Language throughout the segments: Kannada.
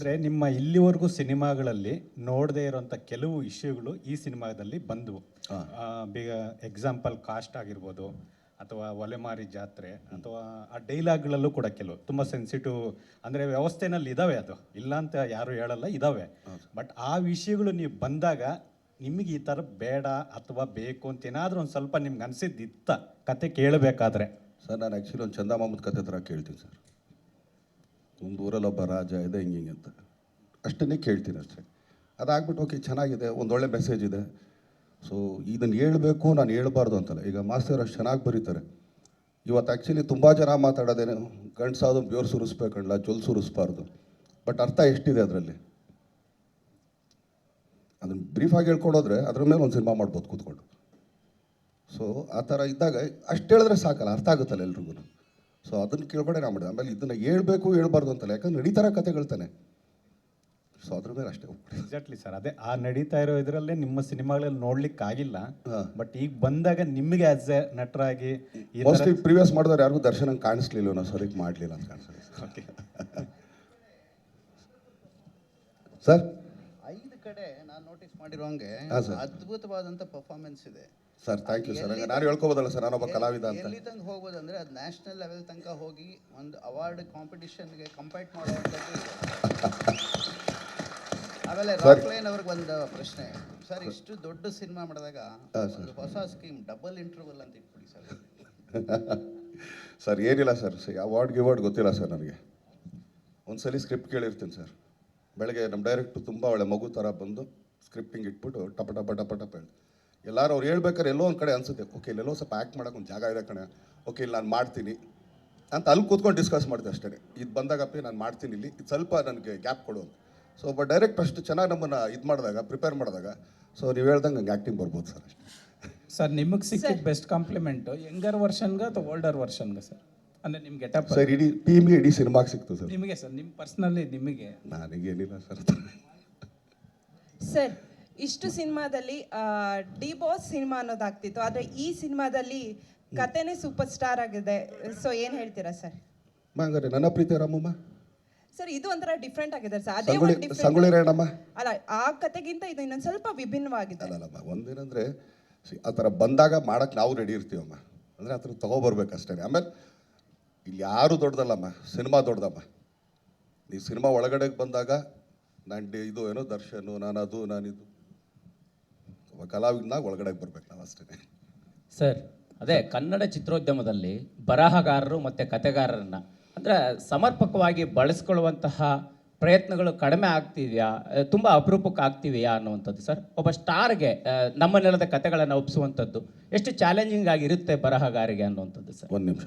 ಅಂದರೆ ನಿಮ್ಮ ಇಲ್ಲಿವರೆಗೂ ಸಿನಿಮಾಗಳಲ್ಲಿ ನೋಡದೇ ಇರೋಂಥ ಕೆಲವು ಇಶ್ಯೂಗಳು ಈ ಸಿನಿಮಾದಲ್ಲಿ ಬಂದವು. ಬೇಗ ಎಕ್ಸಾಂಪಲ್ ಕಾಸ್ಟ್ ಆಗಿರ್ಬೋದು ಅಥವಾ ಒಲೆಮಾರಿ ಜಾತ್ರೆ ಅಥವಾ ಆ ಡೈಲಾಗ್ಗಳಲ್ಲೂ ಕೂಡ ಕೆಲವು ತುಂಬ ಸೆನ್ಸಿಟಿವ್ ಅಂದರೆ ವ್ಯವಸ್ಥೆನಲ್ಲಿ ಇದಾವೆ ಅದು. ಇಲ್ಲ ಅಂತ ಯಾರು ಹೇಳಲ್ಲ ಇದಾವೆ. ಬಟ್ ಆ ವಿಷಯಗಳು ನೀವು ಬಂದಾಗ ನಿಮಗೆ ಈ ಥರ ಬೇಡ ಅಥವಾ ಬೇಕು ಅಂತ ಏನಾದರೂ ಒಂದು ಸ್ವಲ್ಪ ನಿಮ್ಗೆ ಅನಿಸಿದ್ದಿತ್ತ ಕತೆ ಕೇಳಬೇಕಾದ್ರೆ. ಸರ್ ನಾನು ಆ್ಯಕ್ಚುಲಿ ಒಂದು ಚಂದ ಮಾಮೂದ್ ಕತೆ ಥರ ಕೇಳ್ತೀನಿ ಸರ್. ಒಂದು ಊರಲ್ಲಿ ಒಬ್ಬ ರಾಜ ಇದೆ ಹಿಂಗೆ ಹಿಂಗೆ ಅಂತ. ಅಷ್ಟನ್ನೇ ಕೇಳ್ತೀನಿ ಅಷ್ಟೇ. ಅದಾಗ್ಬಿಟ್ಟು, ಓಕೆ, ಚೆನ್ನಾಗಿದೆ ಒಂದೊಳ್ಳೆ ಮೆಸೇಜ್ ಇದೆ. ಸೊ ಇದನ್ನು ಹೇಳಬೇಕು, ನಾನು ಹೇಳ್ಬಾರ್ದು ಅಂತಲ್ಲ. ಈಗ ಮಾಸ್ತರ್ ಅಷ್ಟು ಚೆನ್ನಾಗಿ ಬರೀತಾರೆ. ಇವತ್ತು ಆ್ಯಕ್ಚುಲಿ ತುಂಬ ಜನ ಮಾತಾಡೋದೇನು ಗಂಡ್ಸಾದ್ರು ಬೇರು ಸುರಿಸ್ಬೇಕಲ್ಲ ಜೊಲ್ ಸುರಿಸ್ಬಾರ್ದು. ಬಟ್ ಅರ್ಥ ಎಷ್ಟಿದೆ ಅದರಲ್ಲಿ? ಅದನ್ನು ಬ್ರೀಫಾಗಿ ಹೇಳ್ಕೊಡೋದ್ರೆ ಅದ್ರ ಮೇಲೆ ಒಂದು ಸಿನಿಮಾ ಮಾಡ್ಬೋದು ಕೂತ್ಕೊಂಡು. ಸೊ ಆ ಥರ ಇದ್ದಾಗ ಅಷ್ಟು ಹೇಳಿದ್ರೆ ಸಾಕಲ್ಲ, ಅರ್ಥ ಆಗುತ್ತಲ್ಲ ಎಲ್ರಿಗೂ ಸೊ ಅದನ್ನು ಕೇಳ್ಬೇಡ ನಾ ಮಾಡಿದೆ. ಆಮೇಲೆ ಇದನ್ನು ಹೇಳ್ಬೇಕು ಹೇಳ್ಬಾರ್ದು ಅಂತಲ್ಲ. ಯಾಕಂದ್ರೆ ನಡೀತಾರ ಕತೆಗಳು ತಾನೆ. ಸೊ ಅದ್ರ ಮೇಲೆ ಅಷ್ಟೇ ಎಕ್ಸಾಕ್ಟ್ಲಿ ಸರ್ ಅದೇ ಆ ನಡೀತಾ ಇರೋ ಇದರಲ್ಲೇ ನಿಮ್ಮ ಸಿನಿಮಾಗಳಲ್ಲಿ ನೋಡ್ಲಿಕ್ಕೆ ಆಗಿಲ್ಲ. ಬಟ್ ಈಗ ಬಂದಾಗ ನಿಮಗೆ ಆಸ್ ಎ ನಟರಾಗಿ ಮೋಸ್ಟ್ಲಿ ಪ್ರಿವಿಯಸ್ ಮಾಡಿದವ್ರು ಯಾರಿಗೂ ದರ್ಶನ ಕಾಣಿಸ್ಲಿಲ್ಲ ನಾವು ಸರಿಗೆ ಮಾಡಲಿಲ್ಲ ಅಂತ Okay. ಸರ್ ಐದು ಕಡೆ ನಾನು ನೋಟಿಸ್ ಮಾಡಿರೋಂಗೆ ಹಂಗೆ. ಅದ್ಭುತವಾದಂಥ ಪರ್ಫಾರ್ಮೆನ್ಸ್ ಇದೆ. ಸರ್ ಥ್ಯಾಂಕ್ ಯು ಸರ್ ನಾನು ಹೇಳ್ಕೊಬೋದಲ್ಲ ಸರ್ ನಾನೊಬ್ಬ ಕಲಾವಿದ ಅಂತ. ಎಲ್ಲಿ ತನಕ ಹೋಗ್ಬೋದಂದ್ರೆ ಅದು ನ್ಯಾಷನಲ್ ಲೆವೆಲ್ ತನಕ ಹೋಗಿ ಒಂದು ಅವಾರ್ಡ್ ಕಾಂಪಿಟಿಷನ್ಗೆ ಕಂಪೈಟ್ ಮಾಡುವಂಥದ್ದು. ಆಮೇಲೆ ರಾಕ್ಲೈನ್ ಅವ್ರಿಗೆ ಒಂದು ಪ್ರಶ್ನೆ. ಸರ್ ಇಷ್ಟು ದೊಡ್ಡ ಸಿನಿಮಾ ಮಾಡಿದಾಗ. ಒಂದು ಹೊಸ ಸ್ಕೀಮ್ ಡಬಲ್ ಇಂಟರ್ವಲ್ ಅಂತ ಇಟ್ಬಿಡಿ ಸರ್ ಸರ್ ಏನಿಲ್ಲ ಸರ್ ಅವಾರ್ಡ್ ಗಿವಾರ್ಡ್ ಗೊತ್ತಿಲ್ಲ ಸರ್ ನನಗೆ. ಒಂದ್ಸಲಿ ಸ್ಕ್ರಿಪ್ಟ್ ಕೇಳಿರ್ತೀನಿ ಸರ್ ಬೆಳಗ್ಗೆ ನಮ್ಮ ಡೈರೆಕ್ಟ್ರು ತುಂಬ ಒಳ್ಳೆ ಮಗು ಥರ ಬಂದು ಸ್ಕ್ರಿಪ್ಟಿಂಗ್ ಇಟ್ಬಿಟ್ಟು ಟಪ ಟಪ ಟಪ ಟಪ ಹೇಳಿ ಎಲ್ಲರೂ ಅವ್ರು ಹೇಳ್ಬೇಕಾದ್ರೆ ಎಲ್ಲೋ ಒಂದು ಕಡೆ ಅನಿಸುತ್ತೆ ಓಕೆ ಇಲ್ಲೆಲ್ಲೋ ಸ್ವಲ್ಪ ಆ್ಯಕ್ಟ್ ಮಾಡೋಕೆ ಒಂದು ಜಾಗ ಇದೆ ಕಣೆ. ಓಕೆ ಇಲ್ಲಿ ನಾನು ಮಾಡ್ತೀನಿ. ಅಂತ ಅಲ್ಲಿ ಕೂತ್ಕೊಂಡು ಡಿಸ್ಕಸ್ ಮಾಡಿದೆ ಅಷ್ಟೇ. ಇದು ಬಂದಾಗಪ್ಪಿ ನಾನು ಮಾಡ್ತೀನಿ ಇಲ್ಲಿ. ಇದು ಸ್ವಲ್ಪ ನನಗೆ ಗ್ಯಾಪ್ ಕೊಡು ಅಂತ. ಸೊ ಒಬ್ಬ ಡೈರೆಕ್ಟ್ ಅಷ್ಟು ಚೆನ್ನಾಗಿ ನಮ್ಮನ್ನು ಇದು ಮಾಡಿದಾಗ ಪ್ರಿಪೇರ್ ಮಾಡಿದಾಗ ಸೊ ನೀವು ಹೇಳ್ದಂಗೆ ಹಂಗೆ ಆ್ಯಕ್ಟಿಂಗ್ ಬರ್ಬೋದು ಸರ್ ಅಷ್ಟೇ. ಸರ್ ನಿಮಗೆ ಸಿಕ್ಕಿದ ಬೆಸ್ಟ್ ಕಾಂಪ್ಲಿಮೆಂಟು ಯಂಗರ್ ವರ್ಷನ್ಗೆ ಅಥವಾ ಓಲ್ಡರ್ ವರ್ಷನ್ಗೆ ಸರ್? ಅಂದರೆ ನಿಮ್ಮ ಗೆಟಪ್ ಸರ್ ಇಡೀ ಟೀಮ್ಗೆ ಇಡೀ ಸಿನಿಮಾಗೆ ಸಿಕ್ತು ಸರ್. ನಿಮಗೆ ಸರ್ ನಿಮ್ಮ ಪರ್ಸ್ನಲಿ ನಿಮಗೆ? ನನಗೇನಿಲ್ಲ ಸರ್ ಸರ್ ಇಷ್ಟು ಸಿನಿಮಾದಲ್ಲಿ ಡಿ ಬಾಸ್ ಸಿನಿಮಾ ಅನ್ನೋದಾಗ್ತಿತ್ತು. ಆದರೆ ಈ ಸಿನಿಮಾದಲ್ಲಿ ಕತೆನೇ ಸೂಪರ್ ಸ್ಟಾರ್ ಆಗಿದೆ. ಸೊ ಏನು ಹೇಳ್ತೀರಾ ಸರ್? ಹಂಗಾರೆ ನನ್ನ ಪ್ರೀತಿ ರಾಮಮ್ಮ. ಸರ್ ಇದು ಒಂಥರ ಡಿಫ್ರೆಂಟ್ ಆಗಿದೆ ಸರ್. ಅದೇ ಸಂಗೊಳ್ಳಿ ಒಂದು ಸಂಗೊಳ್ಳಿ ಡಿಫ್ರೆಂಟ್ ರೇಣಮ್ಮ. ಅಲ್ಲ ಆ ಕತೆಗಿಂತ ಇದು ಇನ್ನೊಂದು ಸ್ವಲ್ಪ ವಿಭಿನ್ನವಾಗಿದೆ. ಅಲ್ಲಲ್ಲಮ್ಮ ಒಂದೇನಂದ್ರೆ ಆ ಥರ ಬಂದಾಗ ಮಾಡಕ್ಕೆ ನಾವು ರೆಡಿ ಇರ್ತೀವಮ್ಮ ಅಂದರೆ ಆ ಥರ ತೊಗೊಬರ್ಬೇಕಷ್ಟೇ ಆಮೇಲೆ ಇಲ್ಲಿ ಯಾರು ದೊಡ್ಡದಲ್ಲಮ್ಮ ಸಿನಿಮಾ ದೊಡ್ಡದಮ್ಮ. ನೀವು ಸಿನಿಮಾ ಒಳಗಡೆಗೆ ಬಂದಾಗ ನಾನು ಇದು ಏನೋ ದರ್ಶನು ನಾನು ಅದು ನಾನಿದು. ಕಲಾವಿದನಾಗ ಒಳಗಡೆ ಬರ್ಬೇಕು ನಾವು ಅಷ್ಟೇ. ಸರ್ ಅದೇ ಕನ್ನಡ ಚಿತ್ರೋದ್ಯಮದಲ್ಲಿ ಬರಹಗಾರರು ಮತ್ತು ಕತೆಗಾರರನ್ನ ಅಂದರೆ ಸಮರ್ಪಕವಾಗಿ ಬಳಸ್ಕೊಳ್ಳುವಂತಹ ಪ್ರಯತ್ನಗಳು ಕಡಿಮೆ ಆಗ್ತಿದೆಯಾ ತುಂಬ ಅಪರೂಪಕ್ಕೆ ಆಗ್ತಿವೆಯಾ ಅನ್ನುವಂಥದ್ದು ಸರ್? ಒಬ್ಬ ಸ್ಟಾರ್ಗೆ ನಮ್ಮ ನೆಲದ ಕತೆಗಳನ್ನು ಒಪ್ಪಿಸುವಂಥದ್ದು ಎಷ್ಟು ಚಾಲೆಂಜಿಂಗ್ ಆಗಿರುತ್ತೆ ಬರಹಗಾರಿಗೆ ಅನ್ನುವಂಥದ್ದು ಸರ್? ಒಂದು ನಿಮಿಷ.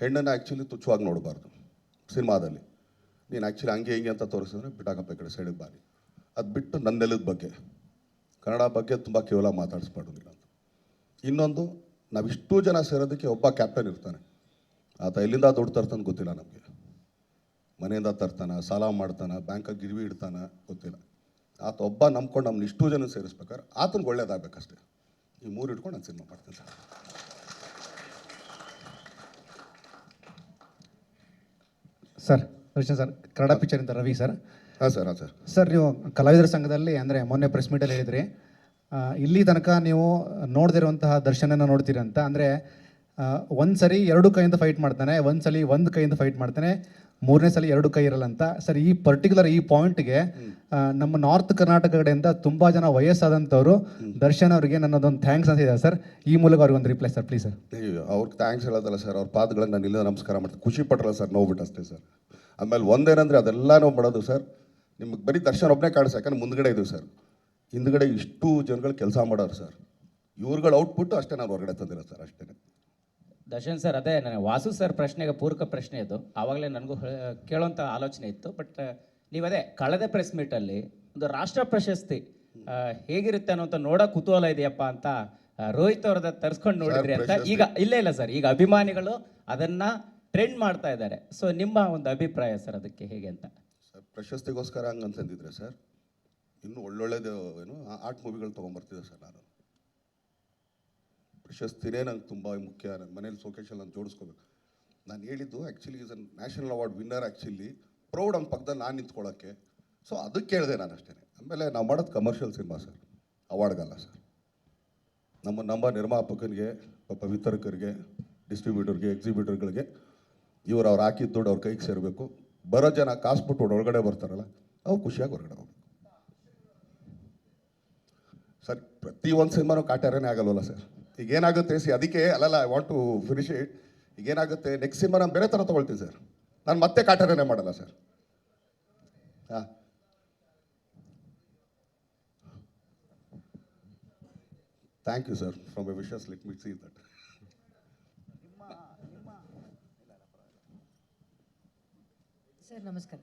ಹೆಣ್ಣನ್ನು ಆ್ಯಕ್ಚುಲಿ ತುಚ್ಛವಾಗಿ ನೋಡಬಾರ್ದು ಸಿನಿಮಾದಲ್ಲಿ. ನೀನು ಆ್ಯಕ್ಚುಲಿ ಹಂಗೆ ಹಿಂಗೆ ಅಂತ ತೋರಿಸಿದ್ರೆ ಬಿಟ್ಟಾಕಪ್ಪ ಈ ಕಡೆ ಸೈಡಿಗೆ ಬಾರಿ. ಅದು ಬಿಟ್ಟು ನನ್ನ ನೆಲದ ಬಗ್ಗೆ. ಕನ್ನಡ ಬಗ್ಗೆ ತುಂಬ ಕೇವಲ ಮಾತಾಡಿಸ್ಬಾರ್ದಿಲ್ಲ ಅಂತ. ಇನ್ನೊಂದು, ನಾವಿಷ್ಟು ಜನ ಸೇರೋದಕ್ಕೆ ಒಬ್ಬ ಕ್ಯಾಪ್ಟನ್ ಇರ್ತಾನೆ. ಆತ ಎಲ್ಲಿಂದ ದುಡ್ಡು ತರ್ತಾನೆ ಗೊತ್ತಿಲ್ಲ ನಮಗೆ. ಮನೆಯಿಂದ ತರ್ತಾನೆ, ಸಾಲ ಮಾಡ್ತಾನೆ ಬ್ಯಾಂಕಲ್ಲಿ ಗಿರ್ವಿ ಇಡ್ತಾನೆ ಗೊತ್ತಿಲ್ಲ. ಆತ ಒಬ್ಬ ನಂಬ್ಕೊಂಡು ನಮ್ಮನ್ನ ಇಷ್ಟು ಜನ ಸೇರಿಸ್ಬೇಕಾದ್ರೆ ಆತನಿಗೆ ಒಳ್ಳೇದಾಗಬೇಕಷ್ಟೇ. ಈ ಮೂರು ಇಟ್ಕೊಂಡು ನಾನು ಸಿನಿಮಾ ಮಾಡ್ತೀನಿ sir. Sir Darshan sir Kannada ಪಿಕ್ಚರಿಂದ Ravi sir. ಹಾಂ ಸರ್ ಹಾಂ ಸರ್. ಸರ್ ನೀವು ಕಲಾವಿದರ ಸಂಘದಲ್ಲಿ ಅಂದರೆ ಮೊನ್ನೆ ಪ್ರೆಸ್ ಮೀಟಲ್ಲಿ ಹೇಳಿದ್ರಿ. ಆ, ಇಲ್ಲಿ ತನಕ ನೀವು ನೋಡದಿರುವಂತಹ ದರ್ಶನನ ನೋಡ್ತೀರಂತ ಅಂತ ಅಂದರೆ ಒಂದು ಸರಿ ಎರಡು ಕೈಯಿಂದ ಫೈಟ್ ಮಾಡ್ತಾನೆ ಒಂದು ಸಲ ಒಂದು ಕೈಯಿಂದ ಫೈಟ್ ಮಾಡ್ತಾನೆ ಮೂರನೇ ಸಲ ಎರಡು ಕೈ ಇರಲ್ಲ ಅಂತ. ಸರ್, ಈ ಪರ್ಟಿಕ್ಯುಲರ್ ಈ ಪಾಯಿಂಟ್ಗೆ ನಮ್ಮ ನಾರ್ತ್ ಕರ್ನಾಟಕ ಕಡೆಯಿಂದ ತುಂಬ ಜನ ವಯಸ್ಸಾದಂಥವ್ರು ದರ್ಶನ್ ಅವರಿಗೆ ನನ್ನದೊಂದು ಥ್ಯಾಂಕ್ಸ್ ಅಂತ ಇದೆ ಸರ್, ಈ ಮೂಲಕ ಅವ್ರಿಗೆ ಒಂದು ರಿಪ್ಲೈ ಸರ್ ಪ್ಲೀಸ್ ಸರ್. ಅವ್ರಿಗೆ ಥ್ಯಾಂಕ್ಸ್ ಹೇಳೋದಲ್ಲ ಸರ್, ಅವ್ರ ಪಾದಗಳನ್ನು ನಾನು ಇಲ್ಲಿಂದ ನಮಸ್ಕಾರ ಮಾಡ್ತೀನಿ. ಖುಷಿ ಪಟ್ರಲ್ಲ ಸರ್, ನೋವು ಅಷ್ಟೇ ಸರ್. ಆಮೇಲೆ ಒಂದೇನಂದರೆ ಅದೆಲ್ಲ ನಾವು ಮಾಡೋದು ಸರ್, ನಿಮಗೆ ಬರೀ ದರ್ಶನ ಒಬ್ಬನೇ ಕಾಣಿಸ್ ಯಾಕಂದ್ರೆ ಮುಂದ್ಗಡೆ ಇದ್ದೀವಿ ಸರ್. ಹಿಂದ್ಗಡೆ ಇಷ್ಟು ಜನಗಳು ಕೆಲಸ ಮಾಡೋರು ಸರ್. ಇವ್ರುಗಳ ಔಟ್ಪುಟ್ ಅಷ್ಟೇ ನಾನು ಹೊರಗಡೆ ತಂದಿರೋ ಸರ್ ಅಷ್ಟೇ ದರ್ಶನ್ ಸರ್ ಅದೇ ನನಗೆ ವಾಸು ಸರ್ ಪ್ರಶ್ನೆಗೆ ಪೂರಕ ಪ್ರಶ್ನೆ ಇದು ಆವಾಗಲೇ ನನಗೂ ಕೇಳೋಂಥ ಆಲೋಚನೆ ಇತ್ತು. ಬಟ್ ನೀವು ಅದೇ ಕಳೆದ ಪ್ರೆಸ್ ಮೀಟಲ್ಲಿ ಒಂದು ರಾಷ್ಟ್ರ ಪ್ರಶಸ್ತಿ ಹೇಗಿರುತ್ತೆ ಅನ್ನೋಂಥ ನೋಡೋ ಕುತೂಹಲ ಇದೆಯಪ್ಪ ಅಂತ ರೋಹಿತ್ ಅವ್ರದ ತರಿಸ್ಕೊಂಡು ನೋಡಿದ್ರಿ ಅಂತ. ಈಗ ಇಲ್ಲ ಇಲ್ಲ ಸರ್. ಈಗ ಅಭಿಮಾನಿಗಳು ಅದನ್ನ ಟ್ರೆಂಡ್ ಮಾಡ್ತಾ ಇದ್ದಾರೆ. ಸೊ ನಿಮ್ಮ ಒಂದು ಅಭಿಪ್ರಾಯ ಸರ್ ಅದಕ್ಕೆ ಹೇಗೆ ಅಂತ? ಸರ್ ಪ್ರಶಸ್ತಿಗೋಸ್ಕರ ಹಂಗಂತಂದಿದ್ರೆ ಸರ್ ಇನ್ನು ಒಳ್ಳೊಳ್ಳೆದು ಏನು ಆರ್ಟ್ ಮೂವಿಗಳು ತೊಗೊಂಬರ್ತಿದ್ದೆ ಸರ್ ನಾನು. ಪ್ರಶಸ್ತಿನೇ ನಂಗೆ ತುಂಬ ಮುಖ್ಯ. ನನ್ನ ಮನೇಲಿ ಸೋಕೇಶಲ್ಲಿ ನಾನು ಜೋಡಿಸ್ಕೋಬೇಕು. ನಾನು ಹೇಳಿದ್ದು actually is an national award winner actually proud ಅಂತ ಪಕ್ಕದಲ್ಲಿ ನಾನು ನಿಂತ್ಕೊಳ್ಳೋಕ್ಕೆ ಸೊ ಅದಕ್ಕೆ ಹೇಳಿದೆ ನಾನು ಅಷ್ಟೇ ಆಮೇಲೆ ನಾವು ಮಾಡೋದು ಕಮರ್ಷಿಯಲ್ ಸಿನಿಮಾ ಸರ್ ಅವಾರ್ಡ್ಗಲ್ಲ ಸರ್ ನಮ್ಮ ನಮ್ಮ ನಿರ್ಮಾಪಕನಿಗೆ, ಪಾಪ ವಿತರಕರಿಗೆ ಡಿಸ್ಟ್ರಿಬ್ಯೂಟರ್ಗೆ ಎಕ್ಸಿಬ್ಯೂಟರ್ಗಳಿಗೆ ಇವರು ಅವ್ರು ಹಾಕಿದ ದುಡ್ಡು ಅವ್ರ ಕೈಗೆ ಸೇರಬೇಕು. ಬರೋ ಜನ ಕಾಸು ಬಿಟ್ಟು ಒಳಗಡೆ ಬರ್ತಾರಲ್ಲ ಅವ್ರು ಖುಷಿಯಾಗಿ ಹೊರಗಡೆ ಹೋಗ್ಬೇಕು. ಸರ್, ಪ್ರತಿ ಒಂದು ಸಿನಿಮಾನು ಕಾಟ್ಯಾರನೇ ಆಗಲ್ವಲ್ಲ ಸರ್ ಈಗ ಏನಾಗುತ್ತೆ ಸಿ, ಅದಕ್ಕೆ, ಅಲ್ಲಲ್ಲ I want to finish it ಈಗ ಏನಾಗುತ್ತೆ ನೆಕ್ಸ್ಟ್ ಸಿನಿಮಾ ನಾನು ಬೇರೆ ಥರ ತೊಗೊಳ್ತೀನಿ ಸರ್. ನಾನು ಮತ್ತೆ ಕಾಟನೇ ಮಾಡಲ್ಲ ಸರ್. ಹಾಂ. Thank you sir from a wishes let me see that sir ನಮಸ್ಕಾರ.